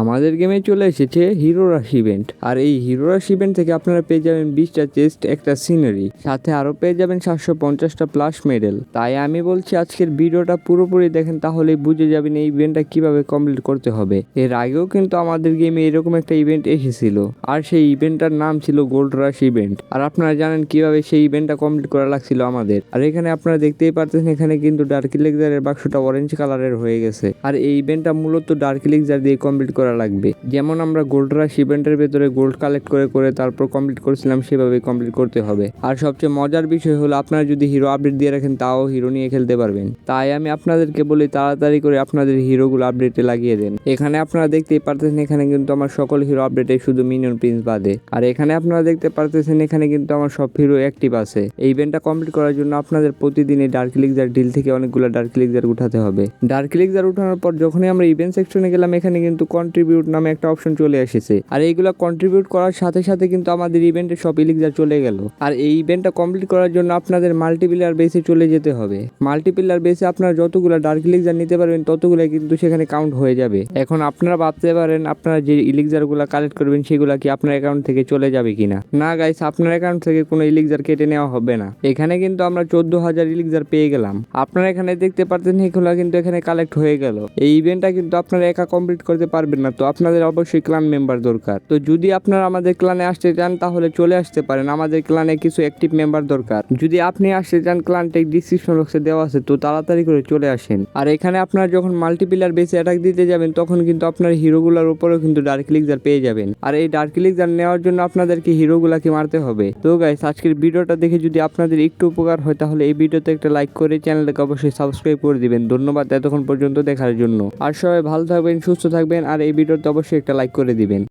আমাদের গেমে চলে এসেছে হিরো রাশ ইভেন্ট আর এই হিরো রাশ ইভেন্ট থেকে আপনারা পেয়ে যাবেন বিশটা চেস্ট একটা সিনারি সাথে আরও পেয়ে যাবেন সাতশো পঞ্চাশটা প্লাস মেডেল তাই আমি বলছি আজকের ভিডিওটা পুরোপুরি দেখেন, তাহলেই বুঝে যাবেন এই ইভেন্টটা কীভাবে কমপ্লিট করতে হবে। এর আগেও কিন্তু আমাদের গেমে এরকম একটা ইভেন্ট এসেছিল। আর সেই ইভেন্টটার নাম ছিল গোল্ড রাশ ইভেন্ট আর আপনারা জানেন কীভাবে সেই ইভেন্টটা কমপ্লিট করা লাগছিল আমাদের। আর এখানে আপনারা দেখতেই পারতেছেন, এখানে কিন্তু ডার্ক লেকজারের বাক্সটা অরেঞ্জ কালারের হয়ে গেছে। আর এই ইভেন্টটা মূলত ডার্ক দিয়ে কমপ্লিট করা লাগবে। যেমন আমরা গোল্ড রাশ ইভেন্টের ভেতরে গোল্ড কালেক্ট করে করে তারপর কমপ্লিট করেছিলাম সেভাবে কমপ্লিট করতে হবে। আর সবচেয়ে মজার বিষয় হলো, আপনারা যদি হিরো আপডেট দিয়ে রাখেন, তাও হিরো নিয়ে খেলতে পারবেন। তাই আমি আপনাদেরকে বলি, তাড়াতাড়ি করে আপনাদের হিরোগুলো আপডেটে লাগিয়ে দেন। এখানে আপনারা দেখতেই পারতেছেন, এখানে কিন্তু আমার সকল হিরো আপডেটে শুধু মিনিয়ন প্রিন্স বাদে। আর এখানে আপনারা দেখতে পারতেছেন, এখানে কিন্তু আমার সব হিরো অ্যাক্টিভ আছে। এই ইভেন্টটা কমপ্লিট করার জন্য আপনাদের প্রতিদিন এই ডার্ক লিগজার ডিল থেকে অনেকগুলো ডার্ক লিগজার উঠাতে হবে। ডার্ক লিগজার উঠানোর পর যখনই আমরা ইভেন্ট সেকশনে গেলাম, এখানে কিন্তু কন্ট্রিবিউট নামে একটা অপশন চলে এসেছে। আর এইগুলো কন্ট্রিবিউট করার সাথে সাথে কিন্তু আমাদের ইভেন্টে সব ইলিগজার চলে গেল। আর এই ইভেন্টটা কমপ্লিট করার জন্য আপনাদের মাল্টিপ্লেয়ার বেসে চলে যেতে হবে। মাল্টিপ্লেয়ার বেসে আপনারা যতগুলো ডার্ক ইলিগজার নিতে পারবেন ততগুলো কিন্তু সেখানে কাউন্ট হয়ে যাবে। এখন আপনারা ভাবতে পারেন, আপনারা যে ইলিগজারগুলো কালেক্ট করবেন, সেগুলো কি আপনার অ্যাকাউন্ট থেকে চলে যাবে কিনা? না গাইস আপনার অ্যাকাউন্ট থেকে কোনো ইলিগজার কেটে নেওয়া হবে না। এখানে কিন্তু আমরা চোদ্দ হাজার ইলিগজার পেয়ে গেলাম। আপনারা এখানে দেখতে পারতেন এগুলো কিন্তু এখানে কালেক্ট হয়ে গেল। এই ইভেন্টটা কিন্তু আপনারা একা কমপ্লিট করতে পারবেন না, তো আপনাদের অবশ্যই ক্লান মেম্বার দরকার। তো যদি আপনারা আমাদের ক্লানে আসতে চান, তাহলে চলে আসতে পারেন। আমাদের ক্লানে কিছু অ্যাক্টিভ মেম্বার দরকার। যদি আপনি আসতে চান ক্লানটা ডিসক্রিপশন বক্সে দেওয়া আছে, তো তাড়াতাড়ি করে চলে আসেন। আর এখানে আপনারা যখন মাল্টিপ্লেয়ার বেসে অ্যাটাক দিতে যাবেন, তখন কিন্তু আপনার হিরোগুলোর উপরেও কিন্তু ডার্ক লিগজার পেয়ে যাবেন। আর এই ডার্ক লিগজার নেওয়ার জন্য আপনাদেরকে হিরোগুলাকে মারতে হবে। তো গাইস আজকের ভিডিওটা দেখে যদি আপনাদের একটু উপকার হয়, তাহলে এই ভিডিওতে একটা লাইক করে চ্যানেলটাকে অবশ্যই সাবস্ক্রাইব করে দিবেন। ধন্যবাদ এতক্ষণ পর্যন্ত দেখার জন্য। আর সবাই ভালো থাকবেন, সুস্থ থাকবেন, আর এই ভিডিওতে অবশ্যই একটা লাইক করে দিবেন।